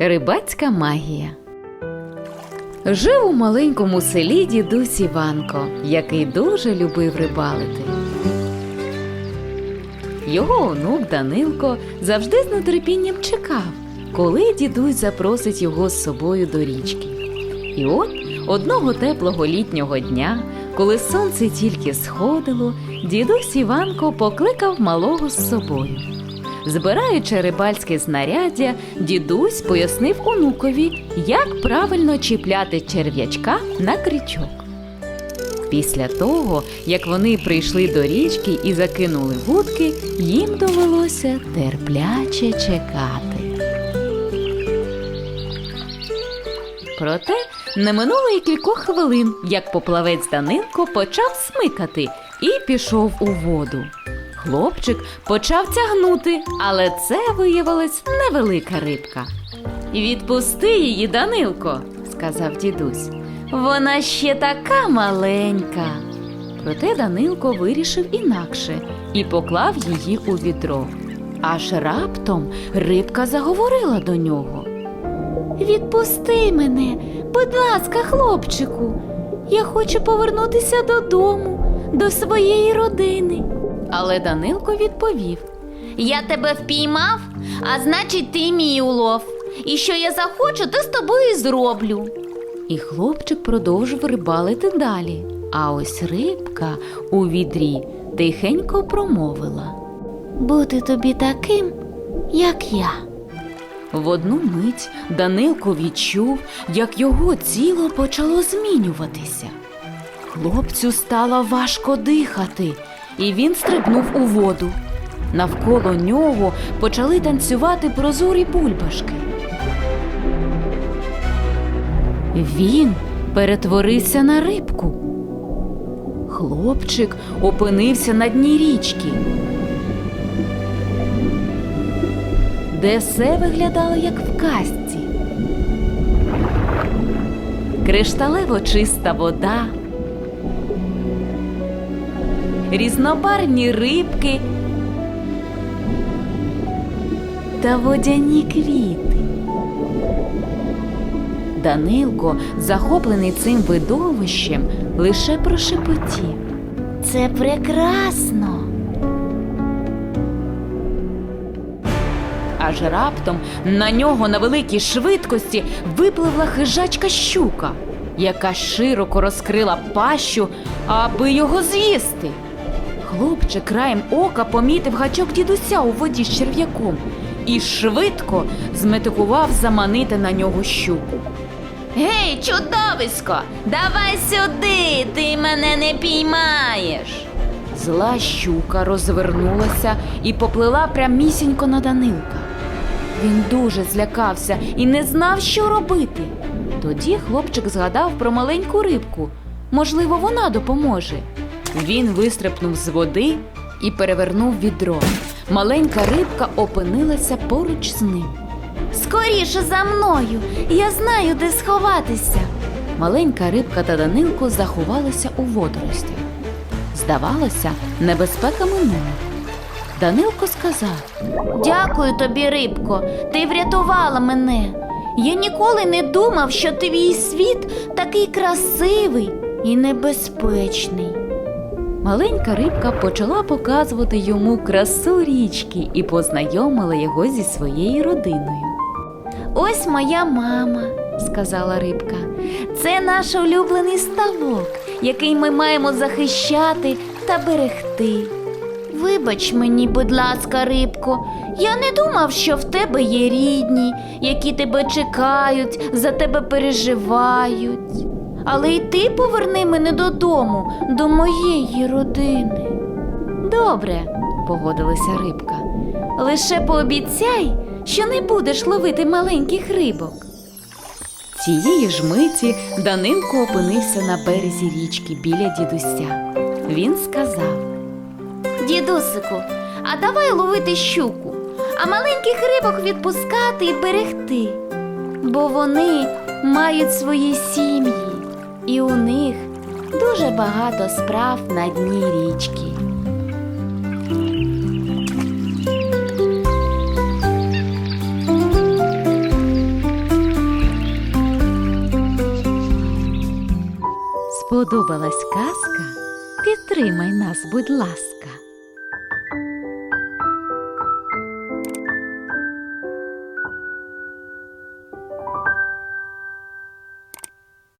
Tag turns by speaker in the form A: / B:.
A: Рибацька магія. Жив у маленькому селі дідусь Іванко, який дуже любив рибалити. Його онук Данилко завжди з нетерпінням чекав, коли дідусь запросить його з собою до річки. І от одного теплого літнього дня, коли сонце тільки сходило, дідусь Іванко покликав малого з собою. Збираючи рибальське знаряддя, дідусь пояснив онукові, як правильно чіпляти черв'ячка на крючок. Після того, як вони прийшли до річки і закинули вудки, їм довелося терпляче чекати. Проте не минуло й кількох хвилин, як поплавець Данилко почав смикати і пішов у воду. Хлопчик почав тягнути, але це виявилась невелика рибка. Відпусти її, Данилко, сказав дідусь. Вона ще така маленька. Проте Данилко вирішив інакше і поклав її у відро. Аж раптом рибка заговорила до нього. Відпусти мене, будь ласка, хлопчику. Я хочу повернутися додому, до своєї родини. Але Данилко відповів:
B: Я тебе впіймав, а значить, ти мій улов. І що я захочу, то з тобою і зроблю.
A: І хлопчик продовжив рибалити далі. А ось рибка у відрі тихенько промовила.
B: Бути тобі таким, як я.
A: В одну мить Данилко відчув, як його тіло почало змінюватися. Хлопцю стало важко дихати, і він стрибнув у воду. Навколо нього почали танцювати прозорі бульбашки. Він перетворився на рибку. Хлопчик опинився на дні річки, де все виглядало як в казці. Кришталево чиста вода, різнобарвні рибки та водяні квіти. Данилко, захоплений цим видовищем, лише прошепотів.
B: Це прекрасно.
A: Аж раптом на нього на великій швидкості випливла хижачка щука, яка широко розкрила пащу, аби його з'їсти. Хлопчик краєм ока помітив гачок дідуся у воді з черв'яком і швидко зметикував заманити на нього щуку.
B: Гей, чудовисько, давай сюди, ти мене не піймаєш.
A: Зла щука розвернулася і поплила прямісінько на Данилка. Він дуже злякався і не знав, що робити. Тоді хлопчик згадав про маленьку рибку. Можливо, вона допоможе. Він вистрипнув з води і перевернув відро. Маленька рибка опинилася поруч з ним.
B: Скоріше за мною, я знаю, де сховатися.
A: Маленька рибка та Данилко заховалися у водоростях. Здавалося, небезпека минула. Данилко сказав.
B: Дякую тобі, рибко, ти врятувала мене. Я ніколи не думав, що твій світ такий красивий і небезпечний.
A: Маленька рибка почала показувати йому красу річки і познайомила його зі своєю родиною.
B: Ось моя мама, сказала рибка. Це наш улюблений ставок, який ми маємо захищати та берегти. Вибач мені, будь ласка, рибко, я не думав, що в тебе є рідні, які тебе чекають, за тебе переживають. Але й ти поверни мене додому, до моєї родини.
A: Добре, погодилася рибка. Лише пообіцяй, що не будеш ловити маленьких рибок. Тієї ж миті Данилко опинився на березі річки біля дідуся. Він сказав.
B: Дідусику, а давай ловити щуку, а маленьких рибок відпускати і берегти. Бо вони мають свої сім'ї, і у них дуже багато справ на дні річки.
A: Сподобалась казка? Підтримай нас, будь ласка.